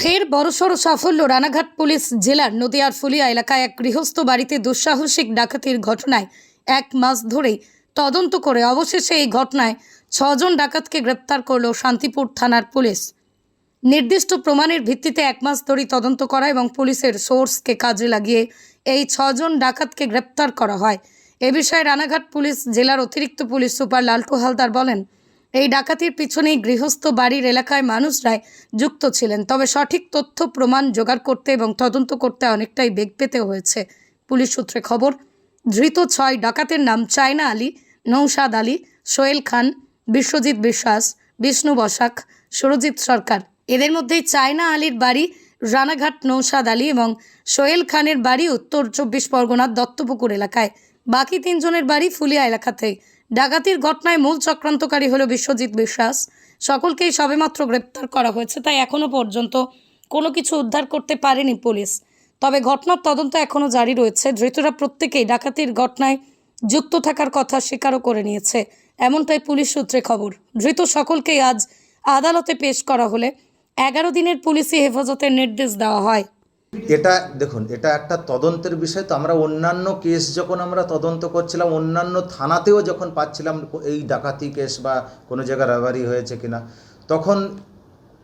ফের বড়সড় সাফল্য রানাঘাট পুলিশ জেলার নদিয়ার ফুলিয়া এলাকায় এক গৃহস্থ বাড়িতে দুঃসাহসিক ডাকাতির ঘটনায় এক মাস ধরেই তদন্ত করে অবশেষে এই ঘটনায় ছজন ডাকাতকে গ্রেপ্তার করল শান্তিপুর থানার পুলিশ। নির্দিষ্ট প্রমাণের ভিত্তিতে এক মাস ধরেই তদন্ত করা এবং পুলিশের সোর্সকে কাজে লাগিয়ে এই ছজন ডাকাতকে গ্রেপ্তার করা হয়। এ বিষয়ে রানাঘাট পুলিশ জেলার অতিরিক্ত পুলিশ সুপার লালটু হালদার বলেন এই ডাকাতির পিছনেই গৃহস্থ বাড়ির এলাকায় মানুষরাই যুক্ত ছিলেন। তবে সঠিক তথ্য, প্রমাণ জোগাড় করতে এবং তদন্ত করতে অনেকটাই বেগ পেতে হয়েছে, পুলিশ সূত্রে খবর। ধৃত ছয় ডাকাতের নাম চায়না আলী নৌসাদ আলী, সোহেল খান, বিশ্বজিৎ বিশ্বাস, বিষ্ণু বসাক, সুরজিৎ সরকার। এদের মধ্যেই চায়না আলীর বাড়ি, রানাঘাট নৌসাদ আলী এবং সোহেল খানের বাড়ি, উত্তর চব্বিশ পরগনার দত্তপুকুর এলাকায়। বাকি তিনজনের বাড়ি ফুলিয়া এলাকাতেই। ডাকাতির ঘটনায় মূল চক্রান্তকারী হলো বিশ্বজিৎ বিশ্বাস। সকলকেই সবেমাত্র গ্রেপ্তার করা হয়েছে, তাই এখনও পর্যন্ত কোনো কিছু উদ্ধার করতে পারেনি পুলিশ। তবে ঘটনার তদন্ত এখনও জারি রয়েছে, ধৃতরা প্রত্যেকেই ডাকাতির ঘটনায় যুক্ত থাকার কথা স্বীকারও করে নিয়েছে, এমনটাই পুলিশ সূত্রে খবর। ধৃত সকলকেই আজ আদালতে পেশ করা হলে এগারো দিনের পুলিশি হেফাজতের নির্দেশ দেওয়া হয়। এটা দেখুন, এটা একটা তদন্তের বিষয়। তো আমরা অন্যান্য কেস যখন আমরা তদন্ত করছিলাম, অন্যান্য থানাতেও যখন পাচ্ছিলাম এই ডাকাতি কেস বা কোনো জায়গায় রাবারি হয়েছে কিনা, তখন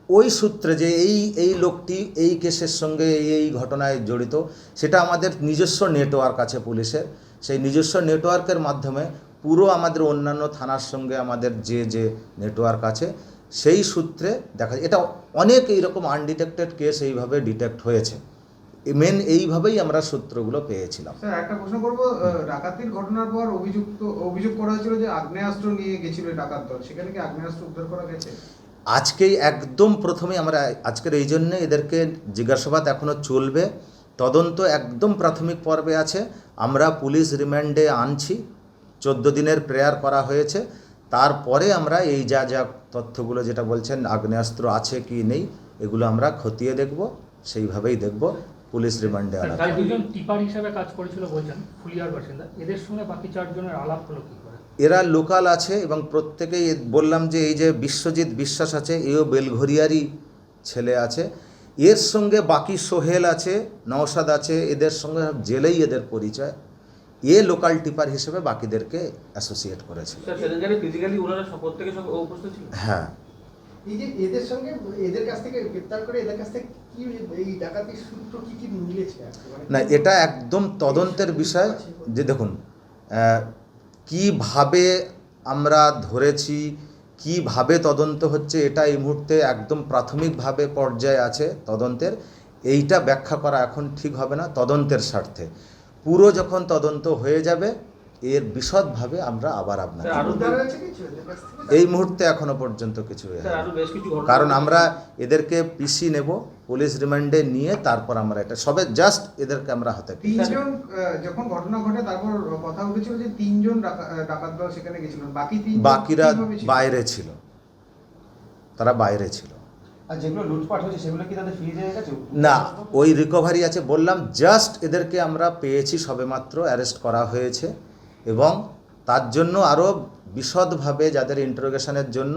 ওই সূত্রে যে এই এই লোকটি এই কেসের সঙ্গে এই ঘটনায় জড়িত, সেটা আমাদের নিজস্ব নেটওয়ার্ক আছে পুলিশের। সেই নিজস্ব নেটওয়ার্কের মাধ্যমে পুরো আমাদের অন্যান্য থানার সঙ্গে আমাদের যে যে নেটওয়ার্ক আছে, সেই সূত্রে দেখা এটা অনেক এইরকম আনডিটেক্টেড কেস এইভাবে ডিটেক্ট হয়েছে। মেন এইভাবেই আমরা সূত্রগুলো পেয়েছিলাম। স্যার একটা প্রশ্ন করব ডাকাতির ঘটনার পর অভিযুক্ত অভিযোগ করা হয়েছিল যে আগ্নেয়াস্ত্র নিয়ে গেছিল ডাকাত দল। সেখানে কি আগ্নেয়াস্ত্র উদ্ধার করা গেছে? আজকেই একদম প্রথমে আমরা আজকের এই জন্য এদেরকে জিজ্ঞাসাবাদ এখনও চলবে। তদন্ত একদম প্রাথমিক পর্বে আছে। আমরা পুলিশ রিমান্ডে আনছি। চোদ্দ দিনের প্রেয়ার করা হয়েছে। তারপরে আমরা এই যা যা তথ্যগুলো যেটা বলছেন আগ্নেয়াস্ত্র আছে কি নেই এগুলো আমরা খতিয়ে দেখব। সেইভাবেই দেখব। পুলিশ রিমান্ডে আনা। দুজন টিপার হিসেবে কাজ করেছিল বলছেন ফুলিয়ার বাসিন্দা। এদের সঙ্গে বাকি চারজনের আলাপ হলো কি করে? এরা লোকাল আছে এবং প্রত্যেকেই বললাম যে এই যে বিশ্বজিৎ বিশ্বাস আছে এও বেলঘরিয়ারই ছেলে আছে। এর সঙ্গে বাকি সোহেল আছে নওশাদ আছে এদের সঙ্গে জেলেই এদের পরিচয়। এ লোকাল টিপার হিসেবে বাকিদেরকে অ্যাসোসিয়েট করেছিল। স্যার সেদিনকারে ফিজিক্যালি ওনারা সব প্রত্যেকে সব উপস্থিত ছিল? হ্যাঁ। এই যে এদের সঙ্গে, এদের কাছ থেকে গ্রেপ্তার করে এদের কাছ থেকে কি এই ডাকাতির সূত্র কি কি মিলেছে? মানে না, এটা একদম তদন্তের বিষয়। যে দেখুন কীভাবে আমরা ধরেছি, কীভাবে তদন্ত হচ্ছে, এটা এই মুহূর্তে একদম প্রাথমিকভাবে পর্যায়ে আছে তদন্তের। এইটা ব্যাখ্যা করা এখন ঠিক হবে না তদন্তের স্বার্থে। পুরো যখন তদন্ত হয়ে যাবে এর বিশদভাবে আমরা আবার আপনাকে এই মুহূর্তে এখনও পর্যন্ত কিছু কারণ আমরা এদেরকে পিসি নেব পুলিশ রিমান্ডে নিয়ে তারপর আমরা এটা সবে জাস্ট এদেরকে আমরা হাতে। তিনজন যখন ঘটনা ঘটে তারপর কথা উঠেছিল যে তিনজন ডাকা- ডাকাত দল সেখানে গেছিল বাকি তিন বাকিরা বাইরে ছিল। তারা বাইরে ছিল। আর যেগুলো লুটপাট হয়েছে সেগুলো কি তাদের ফিরে হয়ে গেছে না ওই রিকভারি আছে। বললাম জাস্ট এদেরকে আমরা পেয়েছি সবেমাত্র অ্যারেস্ট করা হয়েছে। এবং তার জন্য আরও বিশদভাবে যাদের ইন্টারোগেশনের জন্য